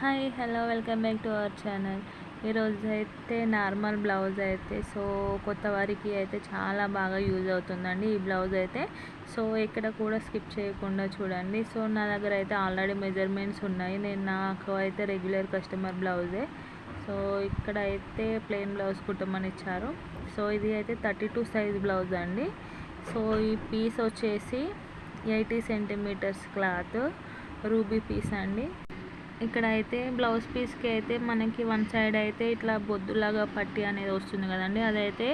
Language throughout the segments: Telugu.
Hi hello welcome back to our channel. ఈరోజు అయితే నార్మల్ బ్లౌజ్ అయితే సో కొత్త వారికి అయితే చాలా బాగా యూజ్ అవుతుందండి ఈ బ్లౌజ్ అయితే. సో ఇక్కడ కూడా స్కిప్ చేయకుండా చూడండి. సో నా దగ్గర అయితే ఆల్రెడీ మెజర్మెంట్స్ ఉన్నాయి. నేను నాకు అయితే రెగ్యులర్ కస్టమర్ బ్లౌజే. సో ఇక్కడ అయితే ప్లెయిన్ బ్లౌజ్ కుట్టమని ఇచ్చారు. సో ఇది అయితే థర్టీ టూ సైజ్ బ్లౌజ్ అండి. సో ఈ పీస్ వచ్చేసి eighty centimetres cloth ruby piece అండి. ఇక్కడ అయితే బ్లౌజ్ పీస్కి అయితే మనకి వన్ సైడ్ అయితే ఇట్లా బొద్దులాగా పట్టి అనేది వస్తుంది కదండి. అదైతే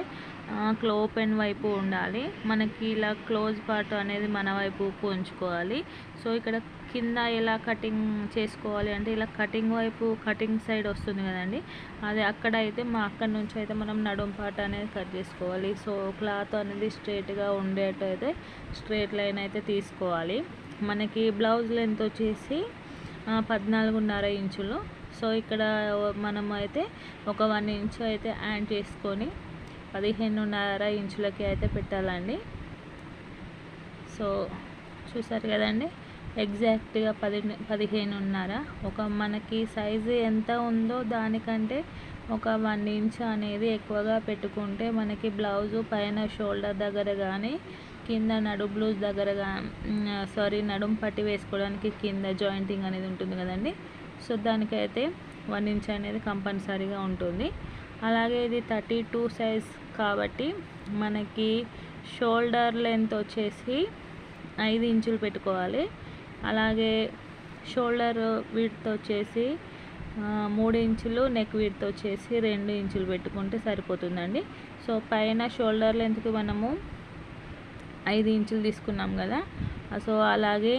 క్లో ఓపెన్ వైపు ఉండాలి. మనకి ఇలా క్లోజ్ పార్ట్ అనేది మన వైపు ఉంచుకోవాలి సో ఇక్కడ కింద ఎలా కటింగ్ చేసుకోవాలి అంటే ఇలా కటింగ్ వైపు కటింగ్ సైడ్ వస్తుంది కదండి. అది అక్కడ అయితే మా అక్కడి నుంచి అయితే మనం నడుం పార్ట్ అనేది కట్ చేసుకోవాలి. సో క్లాత్ అనేది స్ట్రేట్గా ఉండేటైతే అయితే లైన్ అయితే తీసుకోవాలి. మనకి బ్లౌజ్ లెంత్ వచ్చేసి పద్నాలుగున్నర ఇంచులు. సో ఇక్కడ మనం అయితే ఒక వన్ ఇంచు అయితే యాడ్ చేసుకొని పదిహేనున్నర ఇంచులకి అయితే పెట్టాలండి. సో చూసారు కదండి? ఎగ్జాక్ట్గా పది పదిహేనున్నర. ఒక మనకి సైజు ఎంత ఉందో దానికంటే ఒక వన్ ఇంచ్ అనేది ఎక్కువగా పెట్టుకుంటే మనకి బ్లౌజు పైన షోల్డర్ దగ్గర కానీ కింద నడు బ్లూజ్ దగ్గరగా సారీ నడుము పట్టి వేసుకోవడానికి కింద జాయింటింగ్ అనేది ఉంటుంది కదండి. సో దానికైతే వన్ ఇంచ్ అనేది కంపల్సరీగా ఉంటుంది. అలాగే ఇది థర్టీ టూ సైజ్ కాబట్టి మనకి షోల్డర్ లెంత్ వచ్చేసి ఐదు ఇంచులు పెట్టుకోవాలి. అలాగే షోల్డర్ విడ్త్ వచ్చేసి మూడు ఇంచులు నెక్ విడ్త్ వచ్చేసి రెండు ఇంచులు పెట్టుకుంటే సరిపోతుందండి. సో పైన షోల్డర్ లెంత్కి మనము ఐదు ఇంచులు తీసుకున్నాం కదా. సో అలాగే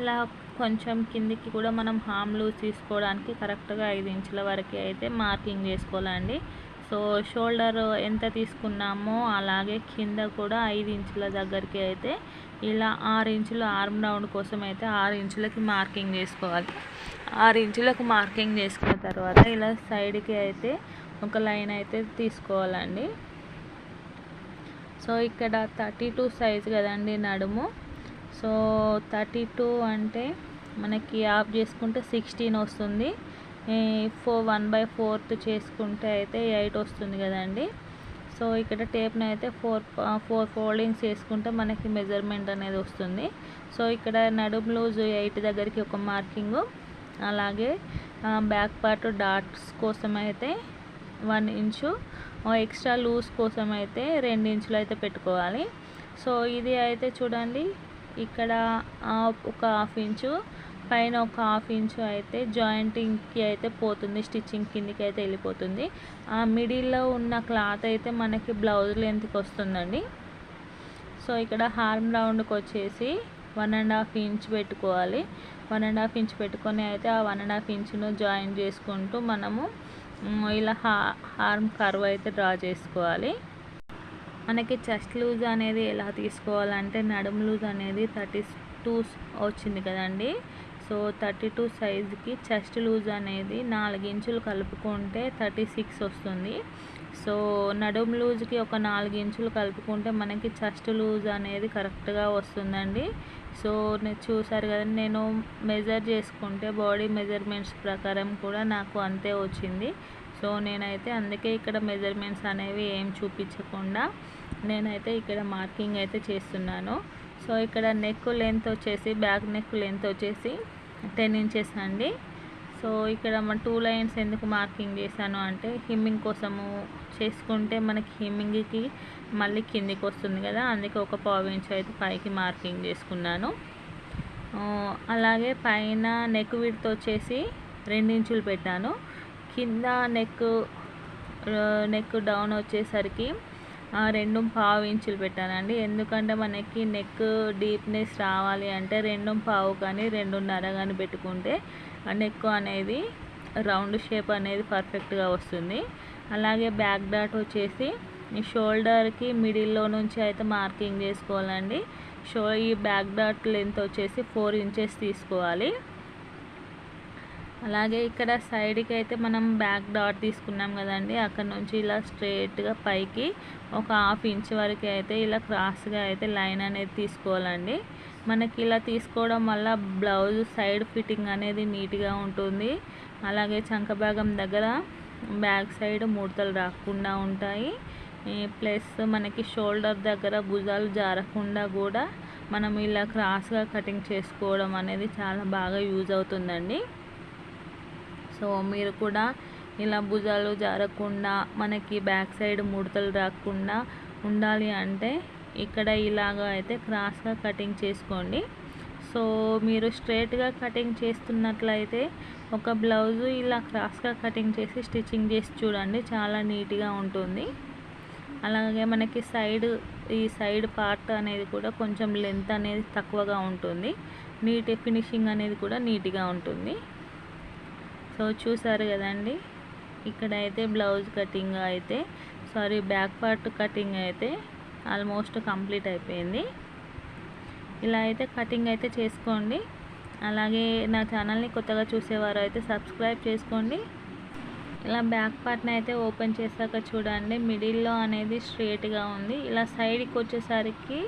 ఇలా కొంచెం కిందికి కూడా మనం హామ్ లూజ్ తీసుకోవడానికి కరెక్ట్గా ఐదు ఇంచుల వరకు అయితే మార్కింగ్ చేసుకోవాలండి. సో షోల్డర్ ఎంత తీసుకున్నామో అలాగే కింద కూడా ఐదు ఇంచుల దగ్గరికి అయితే ఇలా ఆరు ఇంచుల ఆర్మ్ రౌండ్ కోసం అయితే ఆరు ఇంచులకి మార్కింగ్ చేసుకోవాలి. ఆరు ఇంచులకు మార్కింగ్ చేసుకున్న తర్వాత ఇలా సైడ్కి అయితే ఒక లైన్ అయితే తీసుకోవాలండి. సో ఇక్కడ థర్టీ టూ సైజ్ కదండి నడుము. సో థర్టీ టూ అంటే మనకి ఆఫ్ చేసుకుంటే సిక్స్టీన్ వస్తుంది. ఫోర్ వన్ బై ఫోర్త్ చేసుకుంటే అయితే ఎయిట్ వస్తుంది కదండి. సో ఇక్కడ టేప్ని అయితే ఫోర్ ఫోర్ ఫోల్డింగ్స్ చేసుకుంటే మనకి మెజర్మెంట్ అనేది వస్తుంది. సో ఇక్కడ నడుము లూజ్ ఎయిట్ దగ్గరికి ఒక మార్కింగ్. అలాగే బ్యాక్ పార్ట్ డాట్స్ కోసం అయితే వన్ ఇంచు ఎక్స్ట్రా లూజ్ కోసం అయితే రెండించులు అయితే పెట్టుకోవాలి. సో ఇది అయితే చూడండి ఇక్కడ ఒక హాఫ్ ఇంచు పైన ఒక హాఫ్ ఇంచు అయితే జాయింటింగ్కి అయితే పోతుంది స్టిచ్చింగ్ కిందికి అయితే వెళ్ళిపోతుంది. ఆ మిడిల్లో ఉన్న క్లాత్ అయితే మనకి బ్లౌజ్ లెంత్కి వస్తుందండి. సో ఇక్కడ హార్మ్ రౌండ్కి వచ్చేసి వన్ అండ్ హాఫ్ ఇంచ్ పెట్టుకోవాలి. వన్ అండ్ హాఫ్ ఇంచ్ పెట్టుకొని అయితే ఆ వన్ అండ్ హాఫ్ ఇంచును జాయిన్ చేసుకుంటూ మనము ఇలా హా హార్మ్ కర్వ్ అయితే డ్రా చేసుకోవాలి. మనకి చెస్ట్ లూజ్ అనేది ఎలా తీసుకోవాలంటే నడుం లూజ్ అనేది థర్టీ టూ వచ్చింది కదండి. సో థర్టీ టూ సైజుకి చెస్ట్ లూజ్ అనేది నాలుగు ఇంచులు కలుపుకుంటే థర్టీ సిక్స్ వస్తుంది. సో నడుం లూజ్కి ఒక నాలుగించులు కలుపుకుంటే మనకి చెస్ట్ లూజ్ అనేది కరెక్ట్గా వస్తుందండి. సో నేను చూసారు కదా నేను మెజర్ చేసుకుంటే బాడీ మెజర్మెంట్స్ ప్రకారం కూడా నాకు అంతే వచ్చింది. సో నేనైతే అందుకే ఇక్కడ మెజర్మెంట్స్ అనేవి ఏం చూపించకుండా నేనైతే ఇక్కడ మార్కింగ్ అయితే చేస్తున్నాను. సో ఇక్కడ నెక్ లెంత్ వచ్చేసి బ్యాక్ నెక్ లెంత్ వచ్చేసి టెన్ ఇంచెస్ అండి. సో ఇక్కడ మన టూ లైన్స్ ఎందుకు మార్కింగ్ చేశాను అంటే హిమ్మింగ్ కోసము చేసుకుంటే మనకి హిమ్మింగ్కి మళ్ళీ కిందికి వస్తుంది కదా అందుకే ఒక పావు ఇంచు అయితే పైకి మార్కింగ్ చేసుకున్నాను. అలాగే పైన నెక్ విడ్త్ వచ్చేసి ఇంచులు పెట్టాను. కింద నెక్ నెక్ డౌన్ వచ్చేసరికి రెండు పావు ఇంచులు పెట్టానండి. ఎందుకంటే మనకి నెక్ డీప్నెస్ రావాలి అంటే రెండు పావు కానీ రెండున్నర కానీ పెట్టుకుంటే నెక్ అనేది రౌండ్ షేప్ అనేది పర్ఫెక్ట్గా వస్తుంది. అలాగే బ్యాక్ డాట్ వచ్చేసి ఈ షోల్డర్కి మిడిల్లో నుంచి అయితే మార్కింగ్ చేసుకోవాలండి. షో ఈ బ్యాక్ డాట్ లెంత్ వచ్చేసి ఫోర్ ఇంచెస్ తీసుకోవాలి. అలాగే ఇక్కడ సైడ్కి అయితే మనం బ్యాక్ డాట్ తీసుకున్నాం కదండి. అక్కడ నుంచి ఇలా స్ట్రేట్గా పైకి ఒక హాఫ్ ఇంచ్ వరకు అయితే ఇలా క్రాస్గా అయితే లైన్ అనేది తీసుకోవాలండి. మనకి ఇలా తీసుకోవడం వల్ల బ్లౌజ్ సైడ్ ఫిట్టింగ్ అనేది నీట్గా ఉంటుంది. అలాగే చంక భాగం దగ్గర బ్యాక్ సైడ్ ముడతలు రాకుండా ఉంటాయి. ప్లస్ మనకి షోల్డర్ దగ్గర భుజాలు జారకుండా కూడా మనం ఇలా క్రాస్గా కటింగ్ చేసుకోవడం అనేది చాలా బాగా యూజ్ అవుతుందండి. సో మీరు కూడా ఇలా భుజాలు జారకుండా మనకి బ్యాక్ సైడ్ ముడతలు రాకుండా ఉండాలి అంటే ఇక్కడ ఇలాగ అయితే క్రాస్గా కటింగ్ చేసుకోండి. సో మీరు స్ట్రైట్గా కటింగ్ చేస్తున్నట్లయితే ఒక బ్లౌజు ఇలా క్రాస్గా కటింగ్ చేసి స్టిచ్చింగ్ చేసి చూడండి చాలా నీట్గా ఉంటుంది. అలాగే మనకి సైడ్ ఈ సైడ్ పార్ట్ అనేది కూడా కొంచెం లెంత్ అనేది తక్కువగా ఉంటుంది. నీట్ ఫినిషింగ్ అనేది కూడా నీట్గా ఉంటుంది. సో చూసారు కదండి? ఇక్కడ అయితే బ్లౌజ్ కటింగ్ అయితే సారీ బ్యాక్ పార్ట్ కటింగ్ అయితే ఆల్మోస్ట్ కంప్లీట్ అయిపోయింది. ఇలా అయితే కటింగ్ అయితే చేసుకోండి. అలాగే నా ఛానల్ని కొత్తగా చూసేవారు అయితే సబ్స్క్రైబ్ చేసుకోండి. ఇలా బ్యాక్ పార్ట్ని అయితే ఓపెన్ చేశాక చూడండి. మిడిల్లో అనేది స్ట్రేట్గా ఉంది. ఇలా సైడ్కి వచ్చేసరికి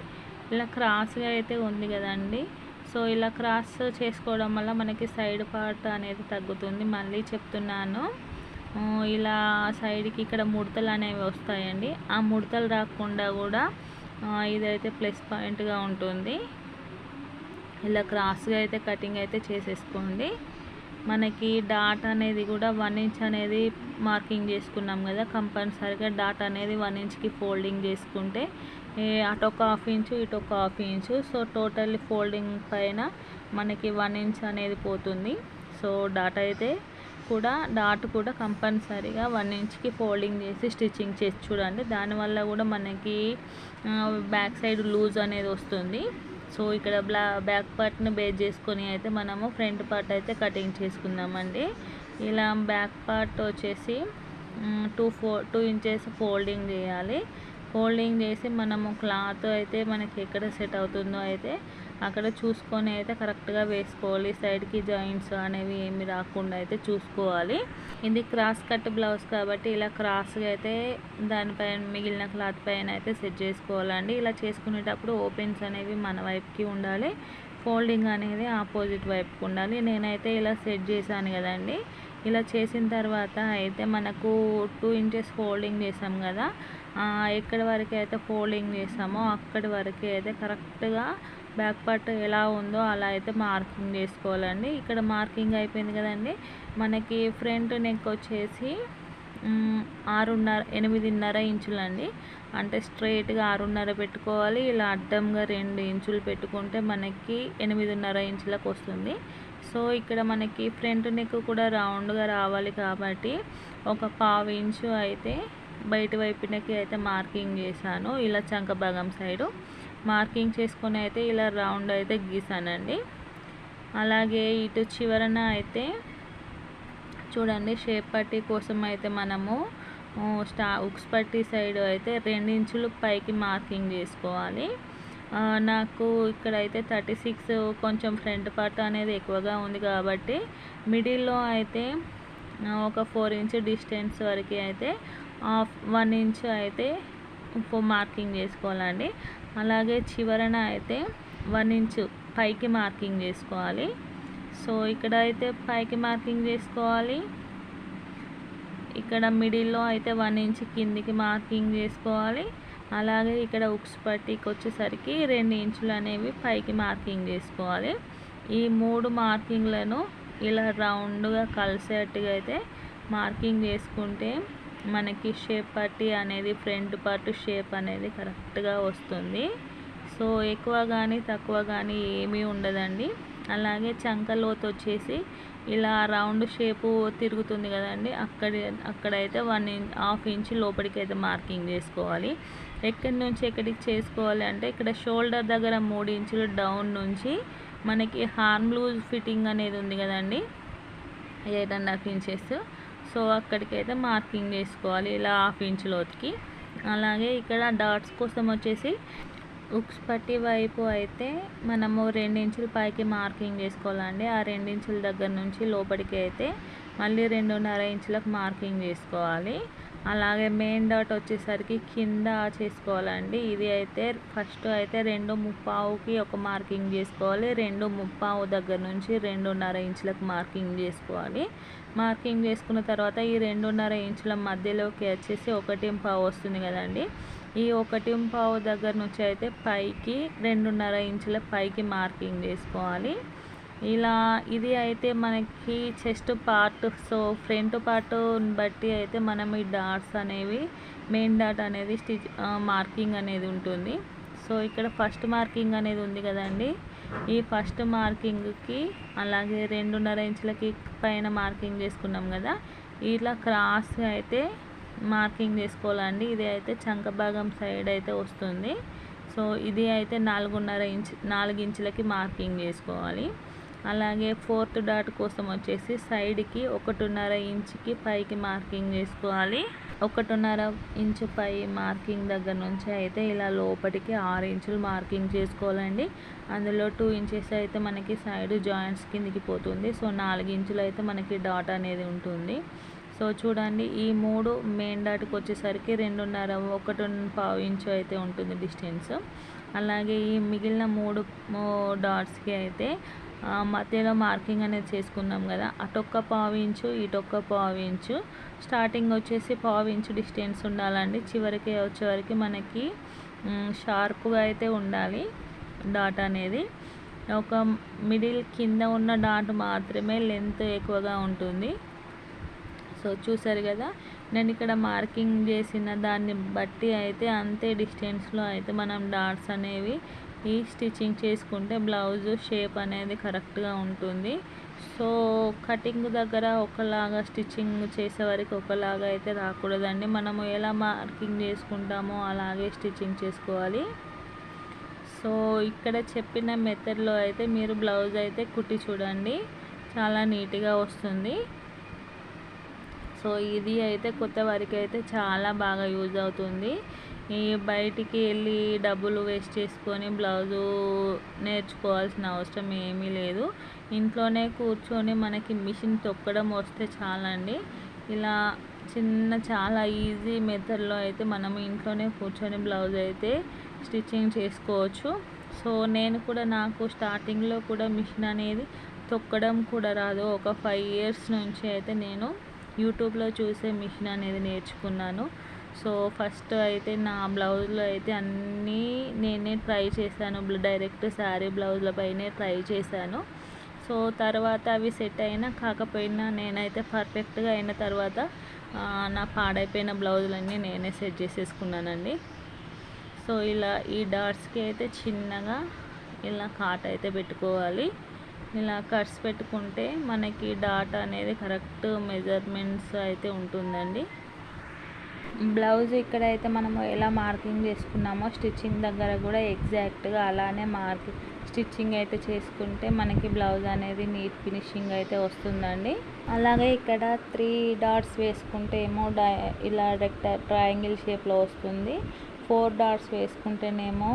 ఇలా క్రాస్గా అయితే ఉంది కదండి. సో ఇలా క్రాస్ చేసుకోవడం వల్ల మనకి సైడ్ పార్ట్ అనేది తగ్గుతుంది. మళ్ళీ చెప్తున్నాను. ఇలా సైడ్కి ఇక్కడ ముడతలు అనేవి వస్తాయండి. ఆ ముడతలు రాకుండా కూడా ఇదైతే ప్లస్ పాయింట్గా ఉంటుంది. ఇలా క్రాస్గా అయితే కటింగ్ అయితే చేసేసుకోండి. మనకి డాట్ అనేది కూడా వన్ ఇంచ్ అనేది మార్కింగ్ చేసుకున్నాం కదా కంపల్సరీగా డాట్ అనేది వన్ ఇంచ్కి ఫోల్డింగ్ చేసుకుంటే అటు ఒక హాఫ్ ఇంచు ఇటు ఒక half inch so totally folding పైన మనకి వన్ ఇంచ్ అనేది పోతుంది. సో డాట్ అయితే కూడా డాట్ కూడా కంపల్సరీగా వన్ ఇంచ్కి ఫోల్డింగ్ చేసి స్టిచ్చింగ్ చేసి చూడండి. దానివల్ల కూడా మనకి బ్యాక్ సైడ్ లూజ్ అనేది వస్తుంది. సో ఇక్కడ బ్లా బ్యాక్ పార్ట్ని బేస్ చేసుకొని అయితే మనము ఫ్రంట్ పార్ట్ అయితే కటింగ్ చేసుకుందామండి. ఇలా బ్యాక్ పార్ట్ వచ్చేసి two four two inches folding చేయాలి. ఫోల్డింగ్ చేసి మనము క్లాత్ అయితే మనకి ఎక్కడ సెట్ అవుతుందో అయితే అక్కడ చూసుకొని అయితే కరెక్ట్గా వేసుకోవాలి. సైడ్కి జాయింట్స్ అనేవి ఏమి రాకుండా అయితే చూసుకోవాలి. ఇది క్రాస్ కట్ బ్లౌజ్ కాబట్టి ఇలా క్రాస్గా అయితే దానిపైన మిగిలిన క్లాత్ పైన అయితే సెట్ చేసుకోవాలండి. ఇలా చేసుకునేటప్పుడు ఓపెన్స్ అనేవి మన వైపుకి ఉండాలి. ఫోల్డింగ్ అనేది ఆపోజిట్ వైపుకి ఉండాలి. నేనైతే ఇలా సెట్ చేశాను కదండి. ఇలా చేసిన తర్వాత అయితే మనకు టూ ఇంచెస్ ఫోల్డింగ్ చేసాం కదా. ఎక్కడి వరకు అయితే ఫోల్డింగ్ చేసామో అక్కడి వరకు అయితే కరెక్ట్గా బ్యాక్ పార్ట్ ఎలా ఉందో అలా అయితే మార్కింగ్ చేసుకోవాలండి. ఇక్కడ మార్కింగ్ అయిపోయింది కదండి. మనకి ఫ్రంట్ నెక్ వచ్చేసి ఆరున్నర ఎనిమిదిన్నర ఇంచులండి. అంటే స్ట్రైట్గా ఆరున్నర పెట్టుకోవాలి. ఇలా అడ్డంగా రెండు ఇంచులు పెట్టుకుంటే మనకి ఎనిమిదిన్నర ఇంచులకు వస్తుంది. సో ఇక్కడ మనకి ఫ్రంట్ నెక్ కూడా రౌండ్గా రావాలి కాబట్టి ఒక పావు ఇంచు అయితే బయట వైపునకి అయితే మార్కింగ్ చేశాను. ఇలా చంక భాగం సైడు. మార్కింగ్ చేసుకొని అయితే ఇలా రౌండ్ అయితే గీసానండి. అలాగే ఇటు చివరన అయితే చూడండి షేప్ పట్టీ కోసం అయితే మనము స్టా ఉక్స్ పట్టీ సైడ్ అయితే రెండించులు పైకి మార్కింగ్ చేసుకోవాలి. నాకు ఇక్కడైతే థర్టీ సిక్స్ కొంచెం ఫ్రంట్ పార్ట్ అనేది ఎక్కువగా ఉంది కాబట్టి మిడిల్లో అయితే ఒక ఫోర్ ఇంచ్ డిస్టెన్స్ వరకు అయితే హాఫ్ వన్ ఇంచ్ అయితే మార్కింగ్ చేసుకోవాలండి. అలాగే చివరన అయితే వన్ ఇంచ్ పైకి మార్కింగ్ చేసుకోవాలి. సో ఇక్కడ అయితే పైకి మార్కింగ్ చేసుకోవాలి. ఇక్కడ మిడిల్లో అయితే వన్ ఇంచ్ కిందికి మార్కింగ్ చేసుకోవాలి. అలాగే ఇక్కడ ఉక్స్ పట్టికి వచ్చేసరికి రెండు ఇంచులు అనేవి పైకి మార్కింగ్ చేసుకోవాలి. ఈ మూడు మార్కింగ్లను ఇలా రౌండ్గా కలిసేట్టుగా అయితే మార్కింగ్ చేసుకుంటే మనకి షేప్ పట్టి అనేది ఫ్రంట్ పార్ట్ షేప్ అనేది కరెక్ట్గా వస్తుంది. సో ఎక్కువ కానీ తక్కువ కానీ ఏమీ ఉండదండి. అలాగే చంకలోతు వచ్చేసి ఇలా రౌండ్ షేపు తిరుగుతుంది కదండి. అక్కడ అక్కడైతే వన్ ఇంచ్ హాఫ్ ఇంచ్ లోపలికి అయితే మార్కింగ్ చేసుకోవాలి. ఎక్కడి నుంచి ఎక్కడికి చేసుకోవాలి అంటే ఇక్కడ షోల్డర్ దగ్గర మూడు ఇంచులు డౌన్ నుంచి మనకి హార్మ్ లూజ్ ఫిట్టింగ్ అనేది ఉంది కదండి. Eight and half inches so అక్కడికైతే మార్కింగ్ చేసుకోవాలి ఇలా హాఫ్ ఇంచ్ లోతుకి. అలాగే ఇక్కడ డాట్స్ కోసం వచ్చేసి ఉక్స్ పట్టి వైపు అయితే మనము రెండించుల పైకి మార్కింగ్ చేసుకోవాలండి. ఆ రెండించుల దగ్గర నుంచి లోపలికి అయితే మళ్ళీ రెండున్నర ఇంచులకు మార్కింగ్ చేసుకోవాలి. అలాగే మెయిన్ డాట్ వచ్చేసరికి కింద చేసుకోవాలండి. ఇది అయితే ఫస్ట్ అయితే రెండు ముప్పావుకి ఒక మార్కింగ్ చేసుకోవాలి. రెండు ముప్పావు దగ్గర నుంచి రెండున్నర ఇంచులకు మార్కింగ్ చేసుకోవాలి. మార్కింగ్ చేసుకున్న తర్వాత ఈ రెండున్నర ఇంచుల మధ్యలోకి వచ్చేసి ఒకటి పావు వస్తుంది కదండి. ఈ ఒకటి పావు దగ్గర నుంచి అయితే పైకి రెండున్నర ఇంచుల పైకి మార్కింగ్ చేసుకోవాలి. ఇలా ఇది అయితే మనకి chest part so front part బట్టి అయితే మనం ఈ డాట్స్ అనేవి మెయిన్ డాట్ అనేది స్టిచ్ మార్కింగ్ అనేది ఉంటుంది. సో ఇక్కడ ఫస్ట్ మార్కింగ్ అనేది ఉంది కదండి. ఈ ఫస్ట్ మార్కింగ్కి అలాగే రెండున్నర ఇంచులకి పైన మార్కింగ్ చేసుకున్నాం కదా. ఇట్లా క్రాస్ అయితే మార్కింగ్ చేసుకోవాలండి. ఇది అయితే చంక భాగం సైడ్ అయితే వస్తుంది. సో ఇది అయితే నాలుగున్నర ఇంచ్ నాలుగు ఇంచులకి మార్కింగ్ చేసుకోవాలి. అలాగే ఫోర్త్ డాట్ కోసం వచ్చేసి సైడ్కి ఒకటిన్నర ఇంచుకి పైకి మార్కింగ్ చేసుకోవాలి. ఒకటిన్నర ఇంచు పై మార్కింగ్ దగ్గర నుంచి అయితే ఇలా లోపలికి ఆరు ఇంచులు మార్కింగ్ చేసుకోవాలండి. అందులో టూ ఇంచెస్ అయితే మనకి సైడ్ జాయింట్స్ కిందికి పోతుంది. సో నాలుగు ఇంచులు అయితే మనకి డాట్ అనేది ఉంటుంది. సో చూడండి ఈ మూడు మెయిన్ డాట్కి వచ్చేసరికి రెండున్నర ఒకటి పావు ఇంచు అయితే ఉంటుంది డిస్టెన్స్. అలాగే ఈ మిగిలిన మూడు డాట్స్కి అయితే మధ్యలో మార్కింగ్ అనేది చేసుకున్నాం కదా. అటొక్క పావు ఇంచు ఇటొక్క పావు ఇంచు. స్టార్టింగ్ వచ్చేసి పావు ఇంచు డిస్టెన్స్ ఉండాలండి. చివరికి వచ్చేవరకు మనకి షార్ప్గా అయితే ఉండాలి డాట్ అనేది. ఒక మిడిల్ కింద ఉన్న డాట్ మాత్రమే లెంత్ ఎక్కువగా ఉంటుంది. సో చూసారు కదా నేను ఇక్కడ మార్కింగ్ చేసిన దాన్ని బట్టి అయితే అంతే డిస్టెన్స్లో అయితే మనం డాట్స్ అనేవి ఈ స్టిచ్చింగ్ చేసుకుంటే బ్లౌజ్ షేప్ అనేది కరెక్ట్గా ఉంటుంది. సో కటింగ్ దగ్గర ఒకలాగా స్టిచ్చింగ్ చేసే వరకు ఒకలాగా అయితే రాకూడదండి. మనము ఎలా మార్కింగ్ చేసుకుంటామో అలాగే స్టిచ్చింగ్ చేసుకోవాలి. సో ఇక్కడ చెప్పిన మెథడ్లో అయితే మీరు బ్లౌజ్ అయితే కుట్టి చూడండి. చాలా నీట్గా వస్తుంది. సో ఇది అయితే కొత్త వారికి అయితే చాలా బాగా యూజ్ అవుతుంది. బయటికి వెళ్ళి డబ్బులు వేస్ట్ చేసుకొని బ్లౌజు నేర్చుకోవాల్సిన అవసరం ఏమీ లేదు. ఇంట్లోనే కూర్చొని మనకి మిషన్ తొక్కడం వస్తే చాలండి. ఇలా చిన్న చాలా ఈజీ మెథడ్లో అయితే మనం ఇంట్లోనే కూర్చొని బ్లౌజ్ అయితే స్టిచ్చింగ్ చేసుకోవచ్చు. సో నేను కూడా నాకు స్టార్టింగ్లో కూడా మిషన్ అనేది తొక్కడం కూడా రాదు. ఒక ఫైవ్ ఇయర్స్ నుంచి అయితే నేను యూట్యూబ్లో చూసే మిషన్ అనేది నేర్చుకున్నాను. సో ఫస్ట్ అయితే నా బ్లౌజ్లో అయితే అన్నీ నేనే ట్రై చేశాను. డైరెక్ట్ శారీ బ్లౌజ్ల పైనే ట్రై చేశాను. సో తర్వాత అవి సెట్ అయినా కాకపోయినా నేనైతే పర్ఫెక్ట్గా అయిన తర్వాత నా పాడైపోయిన బ్లౌజులన్నీ నేనే సెట్ చేసేసుకున్నానండి. సో ఇలా ఈ డాట్స్కి అయితే చిన్నగా ఇలా కాట్ అయితే పెట్టుకోవాలి. ఇలా కట్స్ పెట్టుకుంటే మనకి డాట్ అనేది కరెక్ట్ మెజర్మెంట్స్ అయితే ఉంటుందండి. బ్లౌజ్ ఇక్కడైతే మనము ఎలా మార్కింగ్ చేసుకున్నామో స్టిచ్చింగ్ దగ్గర కూడా ఎగ్జాక్ట్గా అలానే మార్కింగ్ స్టిచ్చింగ్ అయితే చేసుకుంటే మనకి బ్లౌజ్ అనేది నీట్ ఫినిషింగ్ అయితే వస్తుందండి. అలాగే ఇక్కడ త్రీ డాట్స్ వేసుకుంటే ఏమో డై ఇలా రెక్ట ట్రయాంగిల్ షేప్లో వస్తుంది. ఫోర్ డాట్స్ వేసుకుంటేనేమో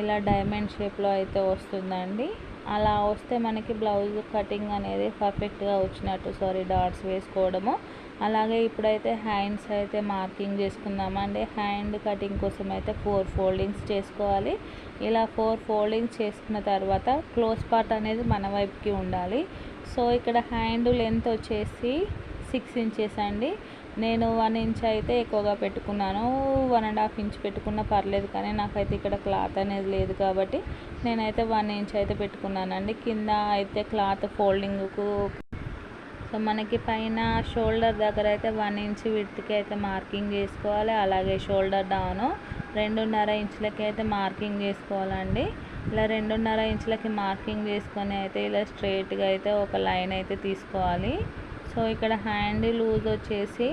ఇలా డైమండ్ షేప్లో అయితే వస్తుందండి. అలా వస్తే మనకి బ్లౌజ్ కటింగ్ అనేది పర్ఫెక్ట్గా వచ్చినట్టు సారీ డాట్స్ వేసుకోవడము. అలాగే ఇప్పుడైతే హ్యాండ్స్ అయితే మార్కింగ్ చేసుకుందామండి హ్యాండ్ కటింగ్ కోసం అయితే ఫోర్ ఫోల్డింగ్స్ చేసుకోవాలి. ఇలా ఫోర్ ఫోల్డింగ్స్ చేసుకున్న తర్వాత క్లోజ్ పార్ట్ అనేది మన వైపుకి ఉండాలి. సో ఇక్కడ హ్యాండ్ లెంత్ వచ్చేసి సిక్స్ ఇంచెస్ అండి. నేను వన్ ఇంచ్ అయితే ఎక్కువగా పెట్టుకున్నాను. వన్ అండ్ హాఫ్ ఇంచ్ పెట్టుకున్నా పర్లేదు కానీ నాకైతే ఇక్కడ క్లాత్ అనేది లేదు కాబట్టి నేనైతే వన్ ఇంచ్ అయితే పెట్టుకున్నానండి. కింద అయితే క్లాత్ ఫోల్డింగ్కు సో మనకి పైన షోల్డర్ దగ్గర అయితే వన్ ఇంచ్ విడ్త్కి అయితే మార్కింగ్ చేసుకోవాలి. అలాగే షోల్డర్ డౌన్ రెండున్నర ఇంచులకి అయితే మార్కింగ్ చేసుకోవాలండి. ఇలా రెండున్నర ఇంచులకి మార్కింగ్ చేసుకొని అయితే ఇలా స్ట్రైట్గా అయితే ఒక లైన్ అయితే తీసుకోవాలి. సో ఇక్కడ హ్యాండ్ లూజ్ వచ్చేసి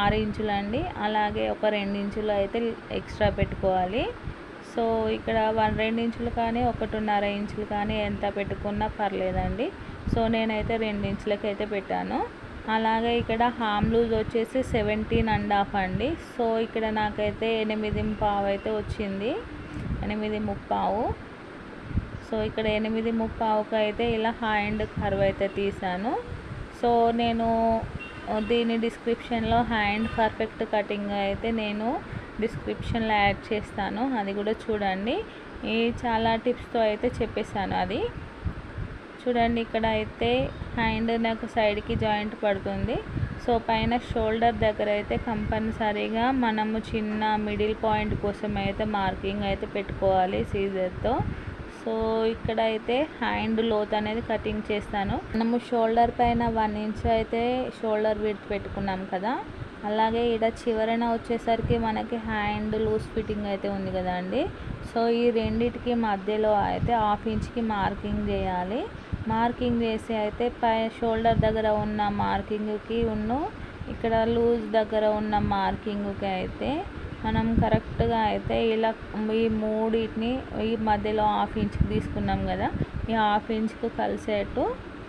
ఆరు ఇంచులండి. అలాగే ఒక రెండు ఇంచులు అయితే ఎక్స్ట్రా పెట్టుకోవాలి. సో ఇక్కడ వన్ రెండు ఇంచులు కానీ ఒకటిన్నర ఇంచులు కానీ ఎంత పెట్టుకున్నా పర్లేదండి. సో నేనైతే రెండు ఇంచులకి అయితే పెట్టాను. అలాగే ఇక్కడ హామ్ లూజ్ వచ్చేసి సెవెంటీన్ అండ్ హాఫ్ అండి. సో ఇక్కడ నాకైతే ఎనిమిది పావు అయితే వచ్చింది. ఎనిమిది ముప్పావు. సో ఇక్కడ ఎనిమిది ముప్పావుకి అయితే ఇలా హ్యాండ్ కర్వ్ అయితే తీసాను సో నేను దీని డిస్క్రిప్షన్లో హ్యాండ్ పర్ఫెక్ట్ కటింగ్ అయితే నేను డిస్క్రిప్షన్లో యాడ్ చేస్తాను. అది కూడా చూడండి. ఈ చాలా టిప్స్తో అయితే చెప్పేశాను అది. చూడండి ఇక్కడ అయితే హ్యాండ్ నాకు సైడ్కి జాయింట్ పడుతుంది. సో పైన షోల్డర్ దగ్గర అయితే కంపల్సరీగా మనము చిన్న మిడిల్ పాయింట్ కోసం అయితే మార్కింగ్ అయితే పెట్టుకోవాలి సీజర్తో. సో ఇక్కడ అయితే హ్యాండ్ లోత్ అనేది కటింగ్ చేస్తాను. మనము షోల్డర్ పైన వన్ ఇంచ్ అయితే షోల్డర్ విడ్త్ పెట్టుకున్నాం కదా. అలాగే ఇక్కడ చివరన వచ్చేసరికి మనకి హ్యాండ్ లూజ్ ఫిట్టింగ్ అయితే ఉంది కదండి. సో ఈ రెండిటికి మధ్యలో అయితే హాఫ్ ఇంచ్కి మార్కింగ్ చేయాలి. మార్కింగ్ చేసి అయితే పై షోల్డర్ దగ్గర ఉన్న మార్కింగ్కి ఉన్న ఇక్కడ లూజ్ దగ్గర ఉన్న మార్కింగ్కి అయితే మనం కరెక్ట్గా అయితే ఇలా ఈ మూడింటిని ఈ మధ్యలో హాఫ్ ఇంచ్కి తీసుకున్నాం కదా ఈ హాఫ్ ఇంచ్కి కలిసేట్టు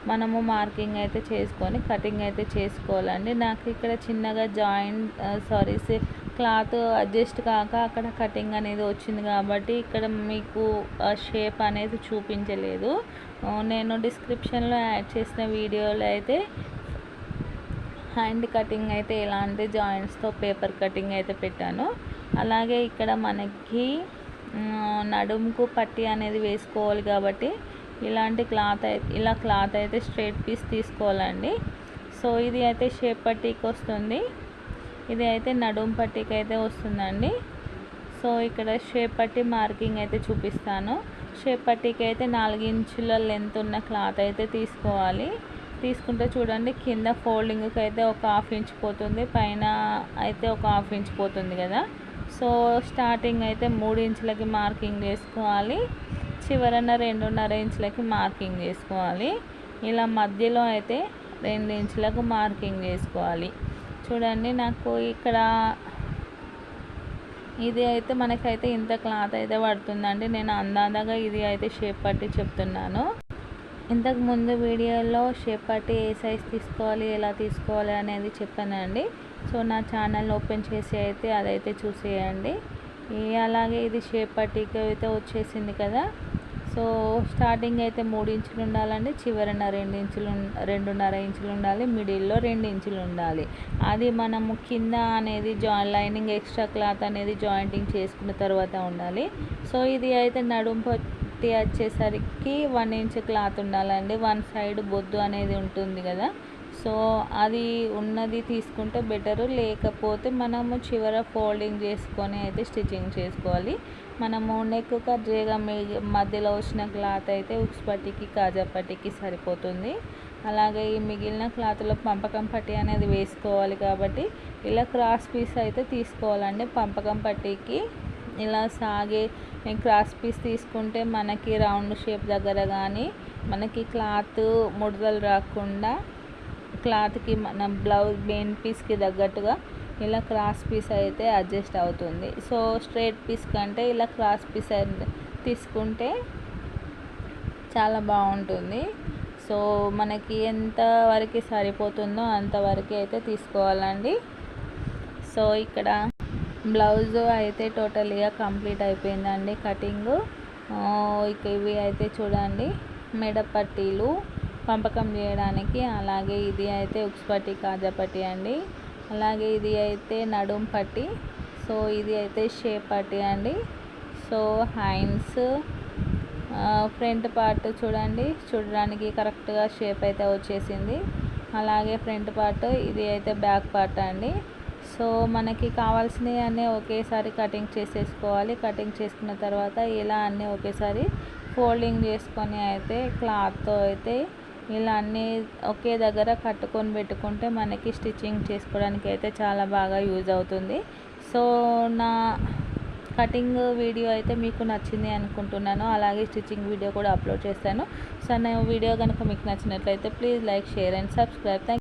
మనము మార్కింగ్ అయితే చేసుకొని కటింగ్ అయితే చేసుకోవాలండి. నాకు ఇక్కడ చిన్నగా జాయింట్ సారీ క్లాత్ అడ్జస్ట్ కాక అక్కడ కటింగ్ అనేది వచ్చింది కాబట్టి ఇక్కడ మీకు షేప్ అనేది చూపించలేదు. నేను డిస్క్రిప్షన్లో యాడ్ చేసిన వీడియోలో అయితే హ్యాండ్ కటింగ్ అయితే ఎలాంటి జాయింట్స్తో పేపర్ కటింగ్ అయితే పెట్టాను. అలాగే ఇక్కడ మనకి నడుముకు పట్టి అనేది వేసుకోవాలి కాబట్టి ఇలాంటి క్లాత్ అయితే ఇలా క్లాత్ అయితే స్ట్రైట్ పీస్ తీసుకోవాలండి. సో ఇది అయితే షేప్ పట్టీకి వస్తుంది. ఇది అయితే నడుం పట్టీకి అయితే వస్తుందండి. సో ఇక్కడ షేప్ పట్టి మార్కింగ్ అయితే చూపిస్తాను. షేప్ పట్టీకి అయితే నాలుగు ఇంచుల లెంత్ ఉన్న క్లాత్ అయితే తీసుకోవాలి. తీసుకుంటే చూడండి కింద ఫోల్డింగ్కి అయితే ఒక హాఫ్ ఇంచ్ పోతుంది పైన అయితే ఒక హాఫ్ ఇంచ్ పోతుంది కదా. సో స్టార్టింగ్ అయితే మూడు ఇంచులకి మార్కింగ్ చేసుకోవాలి. చివరన రెండున్నర ఇంచులకి మార్కింగ్ చేసుకోవాలి. ఇలా మధ్యలో అయితే రెండు ఇంచులకు మార్కింగ్ చేసుకోవాలి. చూడండి నాకు ఇక్కడ ఇది అయితే మనకైతే ఇంత క్లాత్ అయితే పడుతుందండి. నేను అందాదగా ఇది అయితే షేప్ పట్టి చెప్తున్నాను. ఇంతకు ముందు వీడియోలో షేప్ పట్టి ఏ సైజ్ తీసుకోవాలి ఎలా తీసుకోవాలి అనేది చెప్పానండి. సో నా ఛానల్ ఓపెన్ చేసి అయితే అదైతే చూసేయండి. అలాగే ఇది షేప్ పట్టికి అయితే వచ్చేసింది కదా. సో స్టార్టింగ్ అయితే మూడు ఇంచులు ఉండాలండి చివరన రెండు ఇంచులు రెండున్నర ఇంచులు ఉండాలి మిడిల్లో రెండు ఇంచులు ఉండాలి. అది మనము కింద అనేది జా లైనింగ్ ఎక్స్ట్రా క్లాత్ అనేది జాయింటింగ్ చేసుకున్న తర్వాత ఉండాలి. సో ఇది అయితే నడుము పట్టి వచ్చేసరికి వన్ ఇంచ్ క్లాత్ ఉండాలండి. వన్ సైడ్ బొద్దు అనేది ఉంటుంది కదా సో అది ఉన్నది తీసుకుంటే బెటరు. లేకపోతే మనము చివర ఫోల్డింగ్ చేసుకొని అయితే స్టిచ్చింగ్ చేసుకోవాలి. మనము నెక్ కట్ చేయగా మధ్యలో వచ్చిన క్లాత్ అయితే ఉక్స్ పట్టికి కాజా పట్టికి సరిపోతుంది. అలాగే ఈ మిగిలిన క్లాత్లో పంపకం పట్టి అనేది వేసుకోవాలి కాబట్టి ఇలా క్రాస్ పీస్ అయితే తీసుకోవాలండి. పంపకం పట్టికి ఇలా సాగే క్రాస్ పీస్ తీసుకుంటే మనకి రౌండ్ షేప్ దగ్గర కానీ మనకి క్లాత్ ముడతలు రాకుండా క్లాత్కి మన బ్లౌజ్ మెయిన్ పీస్కి తగ్గట్టుగా ఇలా క్రాస్ పీస్ అయితే అడ్జస్ట్ అవుతుంది. సో స్ట్రైట్ పీస్ కంటే ఇలా క్రాస్ పీస్ తీసుకుంటే చాలా బాగుంటుంది. సో మనకి ఎంత వరకు సరిపోతుందో అంతవరకు అయితే తీసుకోవాలండి. సో ఇక్కడ బ్లౌజ్ అయితే టోటల్గా కంప్లీట్ అయిపోయిందండి కటింగ్. ఇక ఇవి అయితే చూడండి. మెడ పట్టీలు. పంపకం చేయడానికి. అలాగే ఇది అయితే ఉక్స్ పట్టి కాజా పట్టి అండి. అలాగే ఇది అయితే నడుం పట్టి. సో ఇది అయితే షేప్ పట్టి అండి. సో హ్యాండ్స్ ఫ్రంట్ పార్ట్ చూడండి. చూడడానికి కరెక్ట్గా షేప్ అయితే వచ్చేసింది. అలాగే ఫ్రంట్ పార్ట్ ఇది అయితే బ్యాక్ పార్ట్ అండి. సో మనకి కావాల్సినవి అన్నీ ఒకేసారి కటింగ్ చేసేసుకోవాలి. కటింగ్ చేసుకున్న తర్వాత ఇలా అన్నీ ఒకేసారి ఫోల్డింగ్ చేసుకొని అయితే క్లాత్తో అయితే ఇలా అన్నీ ఒకే దగ్గర కట్టుకొని పెట్టుకుంటే మనకి స్టిచ్చింగ్ చేసుకోవడానికి అయితే చాలా బాగా యూజ్ అవుతుంది. సో నా కటింగ్ వీడియో అయితే మీకు నచ్చింది అనుకుంటున్నాను. అలాగే స్టిచ్చింగ్ వీడియో కూడా అప్లోడ్ చేస్తాను. సో నా వీడియో కనుక మీకు నచ్చినట్లయితే please like share and subscribe. Thank